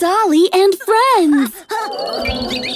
Dolly and friends.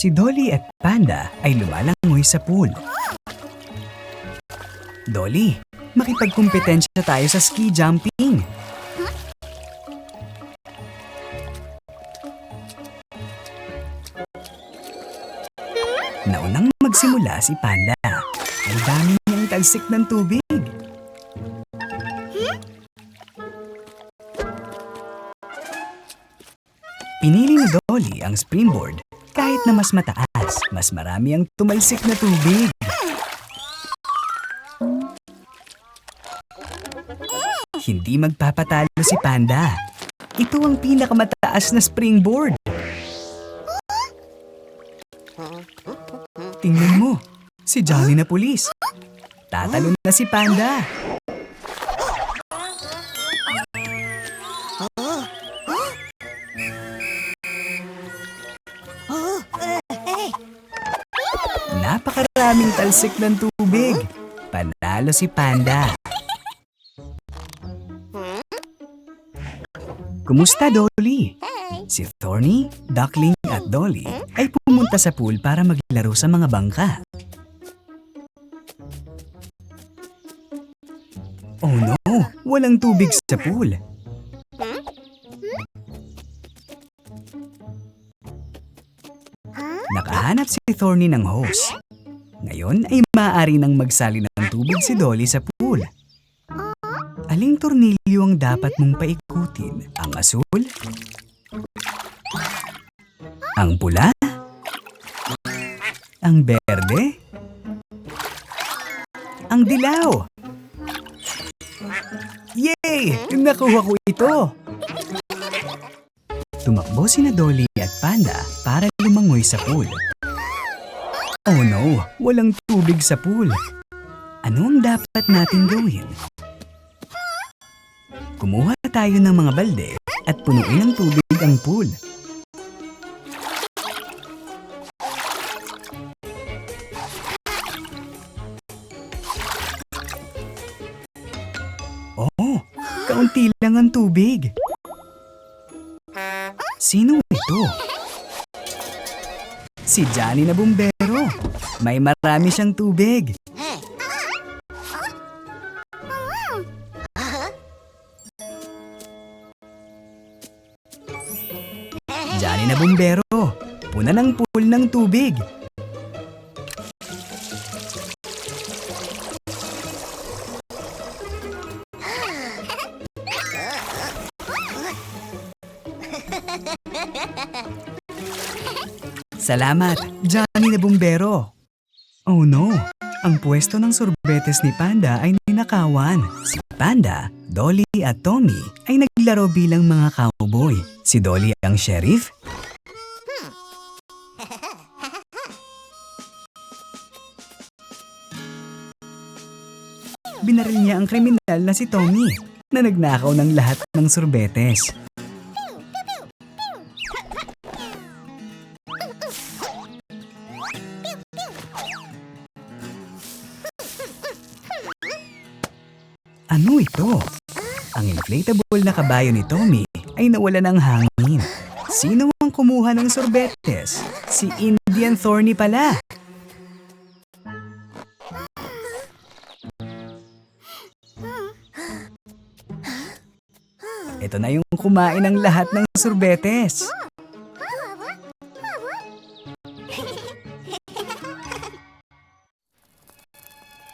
Si Dolly at Panda ay lumalangoy sa pool. Dolly, makipagkumpetensya tayo sa ski jumping. Naunang magsimula si Panda. Ang dami niyang talsik ng tubig. Pinili ni Dolly ang springboard kahit na mas mataas, mas marami ang tumalsik na tubig. Hindi magpapatalo si Panda. Ito ang pinakamataas na springboard. Tingnan mo, si Johnny na pulis. Tatalon na si Panda. Napakaraming talsik ng tubig. Panalo si Panda. Kumusta, Dolly? Si Thorny, Duckling at Dolly ay pumunta sa pool para maglaro sa mga bangka. Oh no! Walang tubig sa pool. Nakahanap si Thorny ng hose. Ngayon ay maaari nang magsali ng tubig si Dolly sa pool. Aling tornilyo ang dapat mong paikutin? Ang asul? Ang pula? Ang berde? Ang dilaw? Yay! Nakuha ko ito! Tumakbo sina Dolly at Panda para lumangoy sa pool. Oh no, walang tubig sa pool. Ano ang dapat natin gawin? Kumuha tayo ng mga balde at punuin ng tubig ang pool. Oh, kaunti lang ang tubig. Sino ito? Si Johnny na bumbero. May marami siyang tubig. Johnny na bumbero. Puna ng pool ng tubig. Salamat, Johnny na bumbero. Oh no, ang pwesto ng sorbetes ni Panda ay ninakawan. Si Panda, Dolly at Tommy ay naglaro bilang mga cowboy. Si Dolly ang sheriff. Binaril niya ang kriminal na si Tommy na nagnakaw ng lahat ng sorbetes. Ano ito? Ang inflatable na kabayo ni Tommy ay nawala ng hangin. Sino ang kumuha ng sorbetes? Si Indian Thorny pala. Ito na yung kumain ng lahat ng sorbetes.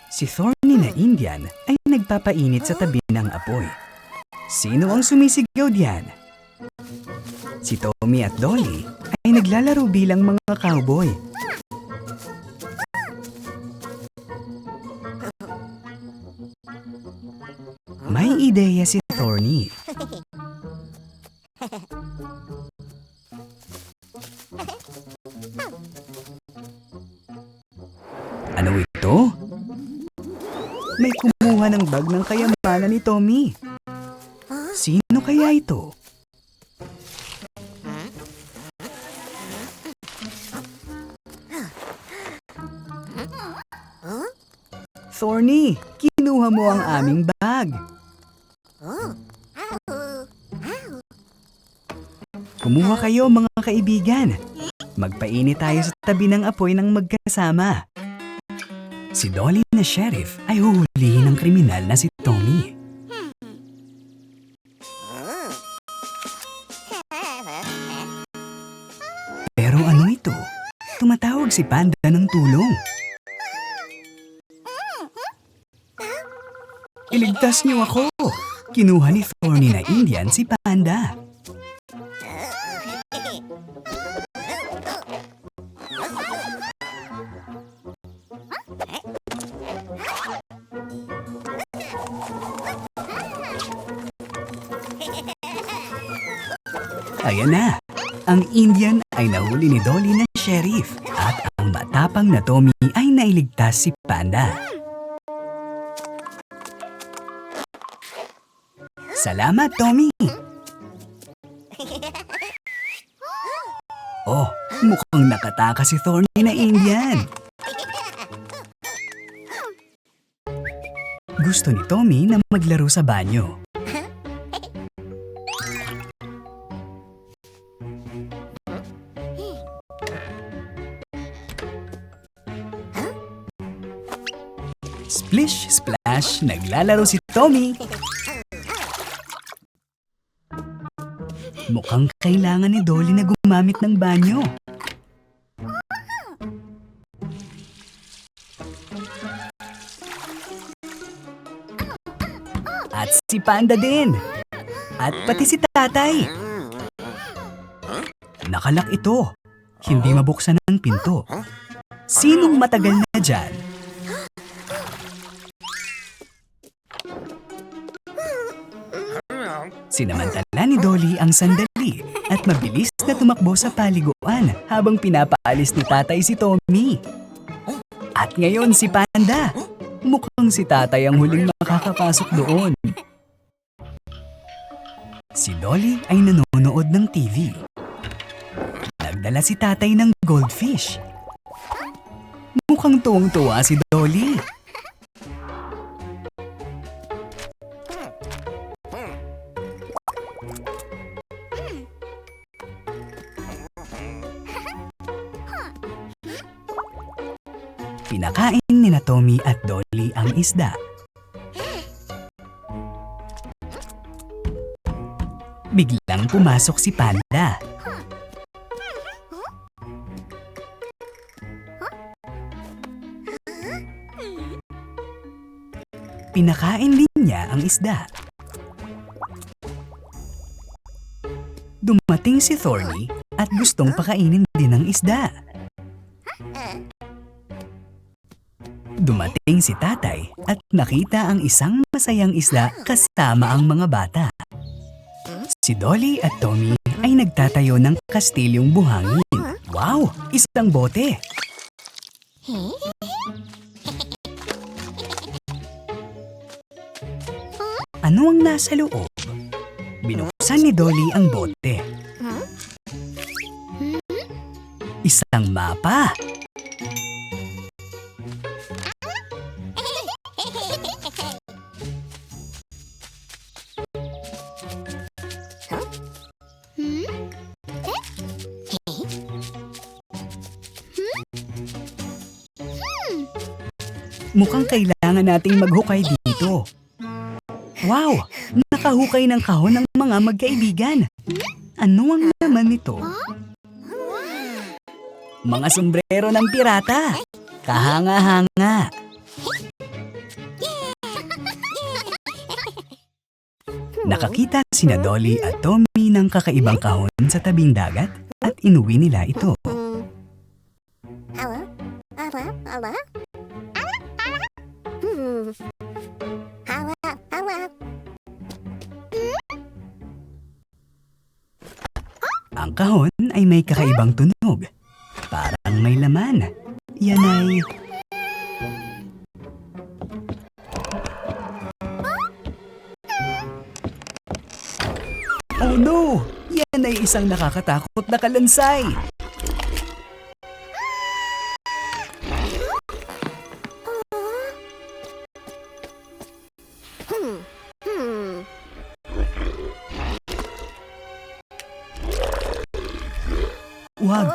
Si Thorny na Indian ay nagpapainit sa tabi ng apoy. Sino ang sumisigaw diyan? Si Tommy at Dolly ay naglalaro bilang mga cowboy. May ideya si Thorny. kumuha ng bag ng kayamanan ni Tommy. Sino kaya ito? Thorny, kinuha mo ang aming bag. Kumuha kayo mga kaibigan. Magpainit tayo sa tabi ng apoy ng magkasama. Si Dolly na sheriff ay huhulihin ng kriminal na si Tommy. Pero ano ito? Tumatawag si Panda ng tulong. Iligtas niyo ako! Kinuha ni Thorny na Indian si Panda. Ayan na! Ang Indian ay nahuli ni Dolly na sheriff at ang matapang na Tommy ay nailigtas si Panda. Salamat, Tommy! Oh, mukhang nakataka si Thorny na Indian. Gusto ni Tommy na maglaro sa banyo. Splash, naglalaro si Tommy. Mukhang kailangan ni Dolly na gumamit ng banyo. At si Panda din. At pati si tatay. Nakalak ito. Hindi mabuksan ang pinto. Sinong matagal na dyan? Sinamantala ni Dolly ang sandali at mabilis na tumakbo sa paliguan habang pinapaalis ni tatay si Tommy. At ngayon si Panda. Mukhang si tatay ang huling makakapasok doon. Si Dolly ay nanonood ng TV. Nagdala si tatay ng goldfish. Mukhang tuwang-tuwa si Dolly. Tommy at Dolly ang isda. Biglang pumasok si Panda. Pinakain din niya ang isda. Dumating si Thorny at gustong pakainin din ang isda. Dumating si tatay at nakita ang isang masayang isda kasama ang mga bata. Si Dolly at Tommy ay nagtatayo ng kastilyong buhangin. Wow! Isang bote! Ano ang nasa loob? Binuksan ni Dolly ang bote. Isang mapa. Kailangan nating maghukay dito. Wow! Nakahukay ng kahon ng mga magkaibigan. Ano ang laman nito? Mga sombrero ng pirata. Kahanga-hanga. Nakakita sina Dolly at Tommy ng kakaibang kahon sa tabing dagat at inuwi nila ito. Kahon ay may kakaibang tunog. Parang may laman. Yan ay... Oh no! Yan ay isang nakakatakot na kalansay.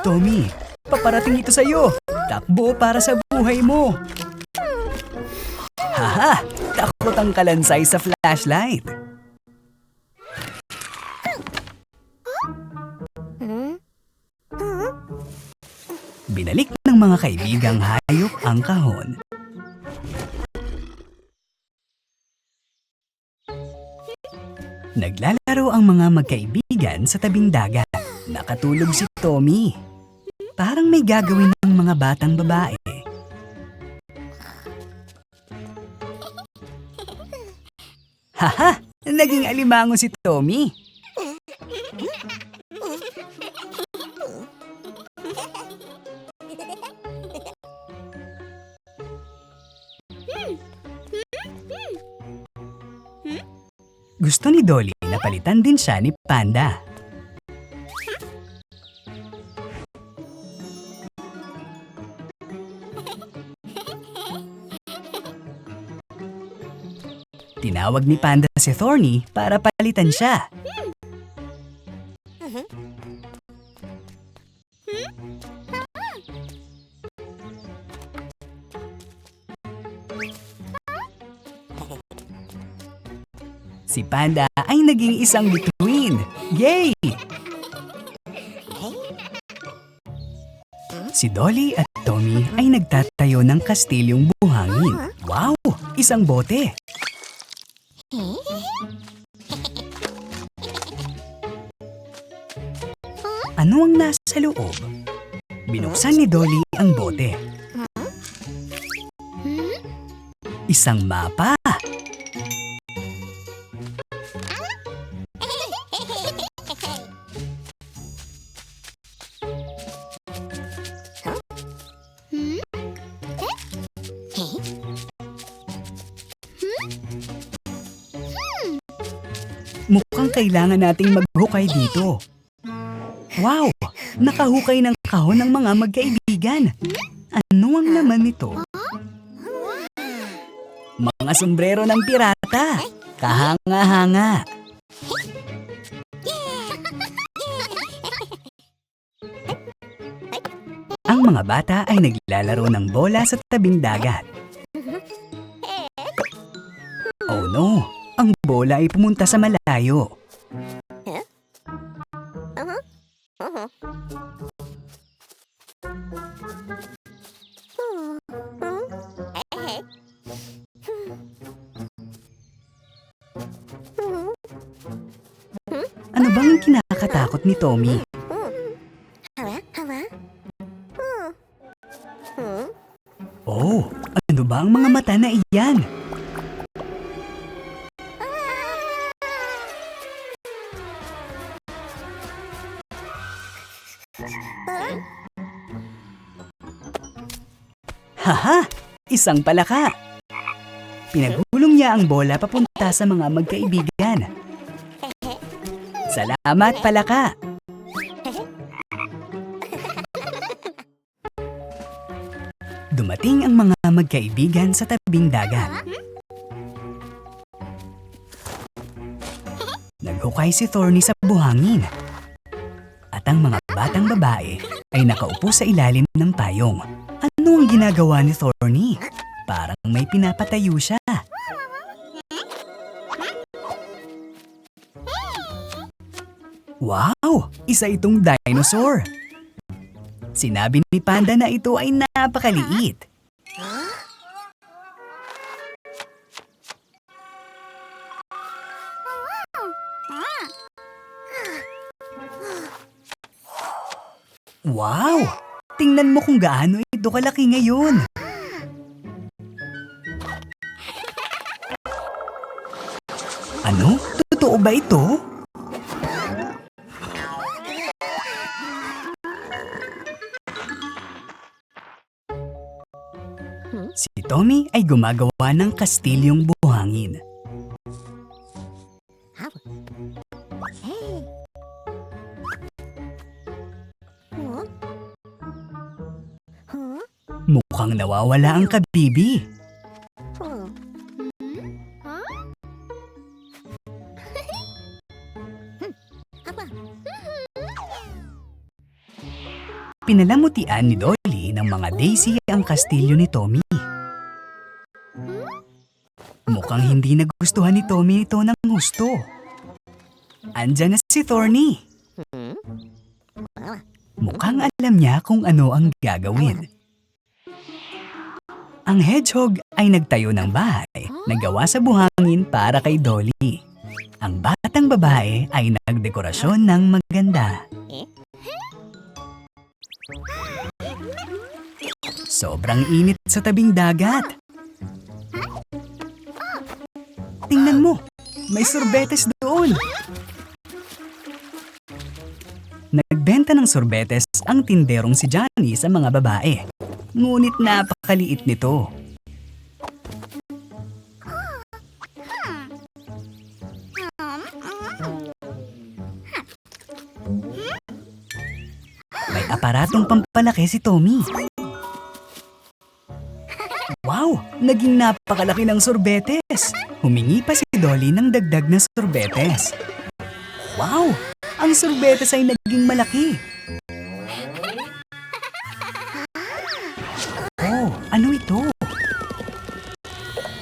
Tommy. Paparating ito sa'yo. Takbo para sa buhay mo. Haha! Takot ang kalansay sa flashlight. Binalik ng mga kaibigang hayop ang kahon. Naglalaro ang mga magkaibigan sa tabing dagat. Nakatulog si Tommy. Parang may gagawin ng mga batang babae. Haha! Naging alimango si Tommy. Gusto ni Dolly na palitan din siya ni Panda. Tinawag ni Panda si Thorny para palitan siya. Si Panda ay naging isang bituin. Yay! Si Dolly at Tommy ay nagtatayo ng kastilyong buhangin. Wow! Isang bote! Ano ang nasa loob? Binuksan ni Dolly ang bote. Isang mapa. Kailangan nating maghukay dito. Wow! Nakahukay ng kahon ng mga magkaibigan. Ano ang laman nito? Mga sombrero ng pirata. Kahanga-hanga. Ang mga bata ay naglalaro ng bola sa tabing dagat. Oh no! Ang bola ay pumunta sa malayo. Ano bang kinakatakot ni Tommy? Oh, ano ba ang mga mata na iyan? Isang palaka! Pinagulong niya ang bola papunta sa mga magkaibigan. Salamat, palaka! Dumating ang mga magkaibigan sa tabing dagat. Naghukay si Thorny sa buhangin. At ang mga batang babae ay nakaupo sa ilalim ng payong. Ginagawa ni Thorny? Parang may pinapatayo siya. Wow! Isa itong dinosaur! Sinabi ni Panda na ito ay napakaliit. Wow! Tingnan mo kung gaano ito kalaki ngayon. Ano? Totoo ba ito? Si Tommy ay gumagawa ng kastilyong buhangin. Nawawala ang kabibi. Pinalamutian ni Dolly ng mga Daisy ang kastilyo ni Tommy. Mukhang hindi nagustuhan ni Tommy ito ng gusto. Andyan na si Thorny. Mukhang alam niya kung ano ang gagawin. Ang hedgehog ay nagtayo ng bahay na gawa sa buhangin para kay Dolly. Ang batang babae ay nagdekorasyon ng maganda. Sobrang init sa tabing dagat. Tingnan mo, may sorbetes doon. Nagbenta ng sorbetes ang tinderong si Johnny sa mga babae. Ngunit napakaliit nito. May aparatong pampalaki si Tommy. Wow! Naging napakalaki ng sorbetes. Humingi pa si Dolly ng dagdag na sorbetes. Wow! Ang sorbetes ay naging malaki. Ano ito?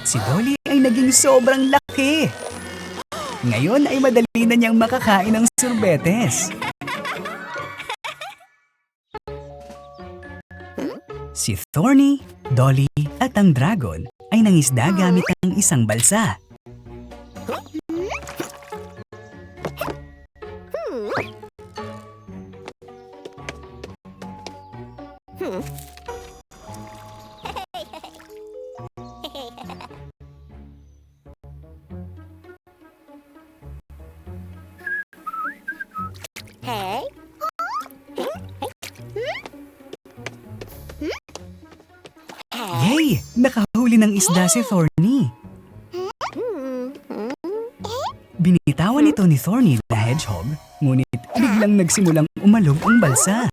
Si Dolly ay naging sobrang laki. Ngayon ay madali na niyang makakain ng sorbetes. Si Thorny, Dolly at ang dragon ay nangisda gamit ang isang balsa. Hey. Isda si Thorny. Binitawan ito ni Thorny na hedgehog, ngunit biglang nagsimulang umalog ang balsa.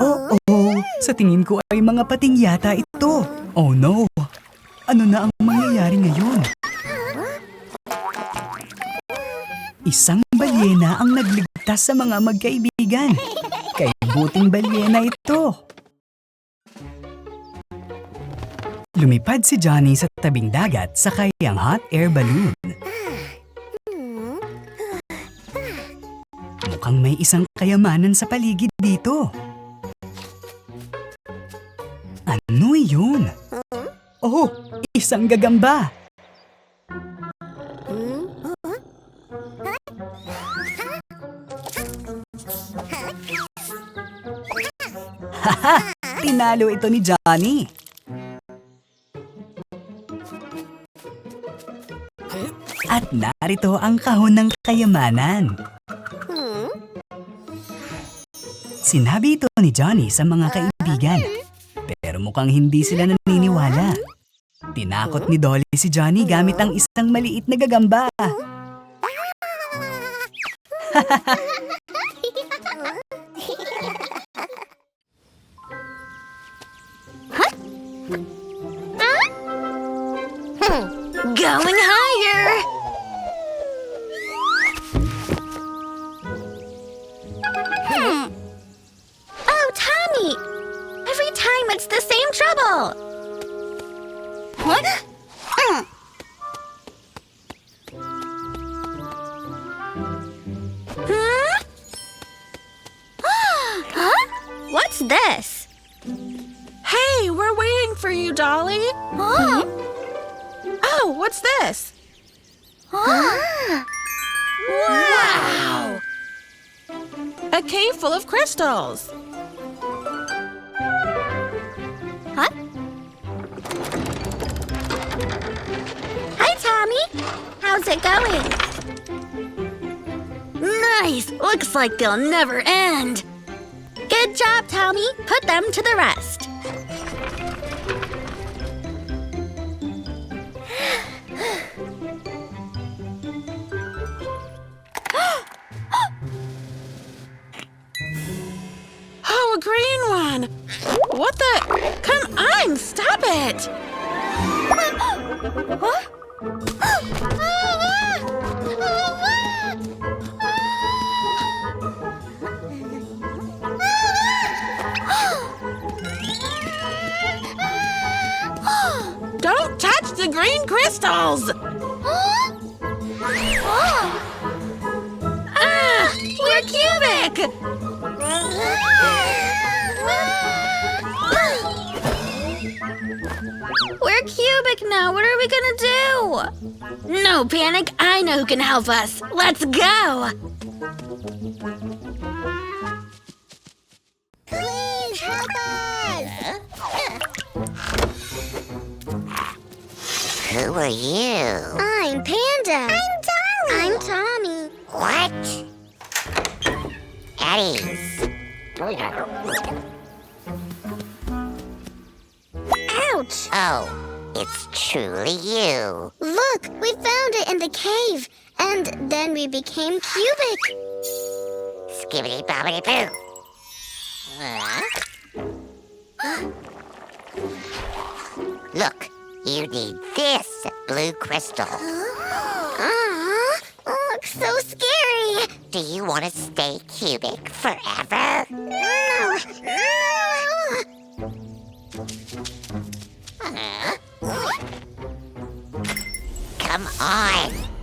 Oo, sa tingin ko ay mga pating yata ito. Oh no! Ano na ang mangyayari ngayon? Isang balyena ang nagligtas sa mga magkaibigan. Kay buting balyena ito. Lumipad si Johnny sa tabing dagat sa kayang hot air balloon. Mukhang may isang kayamanan sa paligid dito. Ano yun? Oh, isang gagamba. Haha! Tinalo ito ni Johnny. At narito ang kahon ng kayamanan. Sinabi ito ni Johnny sa mga kaibigan. Pero mukhang hindi sila naniniwala. Tinakot ni Dolly si Johnny gamit ang isang maliit na gagamba. Going higher. Hmm. Oh, Tommy! Every time it's the same trouble. What? Hmm. Huh? huh? What's this? Hey, we're waiting for you, Dolly. Huh? Oh, what's this? Huh? Wow! A cave full of crystals. Huh? Hi, Tommy. How's it going? Nice. Looks like they'll never end. Good job, Tommy. Put them to the rest. What the? Come on, stop it. Don't touch the green crystals. Now. What are we gonna do? No panic. I know who can help us. Let's go. Please help us. Who are you? I'm Panda. I'm Tommy. I'm Tommy. What? Eddies. Ouch. Oh, it's truly you. Look, we found it in the cave. And then we became cubic. Skibbity bobbity boo. Huh? Look, you need this blue crystal. Aw, looks so scary. Do you want to stay cubic forever? No, no.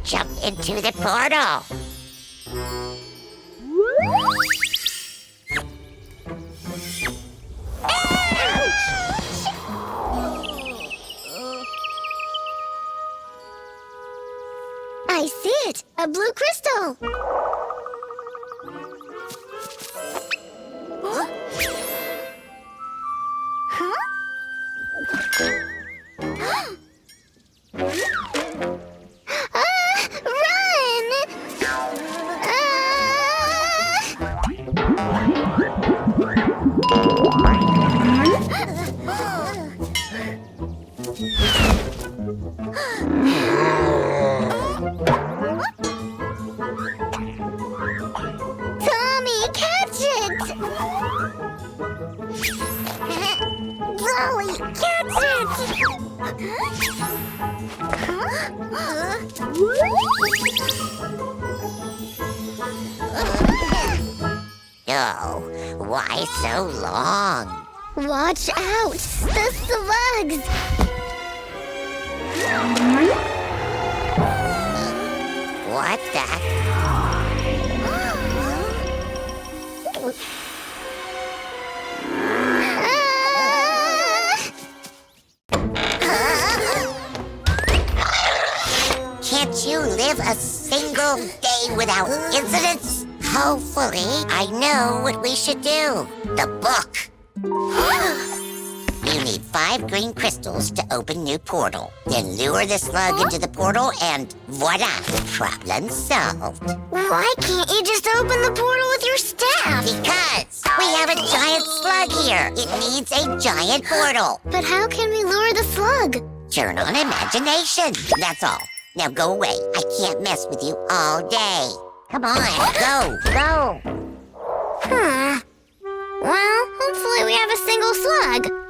Jump into the portal. I see it! A blue crystal! Can't you live a single day without incidents? Hopefully, I know what we should do. The book. Five green crystals to open new portal. Then lure the slug into the portal and voila, problem solved. Why can't you just open the portal with your staff? Because we have a giant slug here. It needs a giant portal. But how can we lure the slug? Turn on imagination. That's all. Now go away. I can't mess with you all day. Come on, go, go. Huh. Well, hopefully we have a single slug.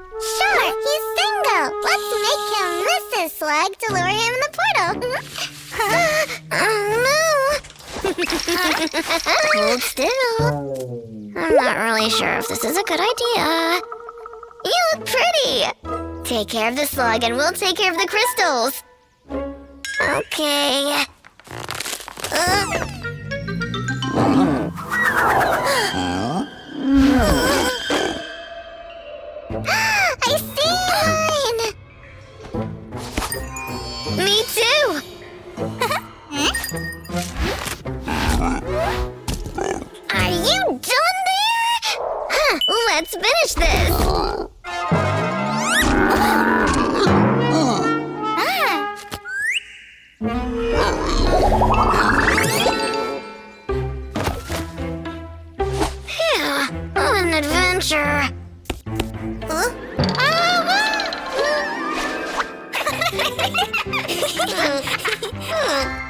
Miss his slug to lure him in the portal. oh no. Hold still. I'm not really sure if this is a good idea. You look pretty. Take care of the slug and we'll take care of the crystals. Okay. Uh, Are you done there? Huh, let's finish this! Ah. An adventure! Huh?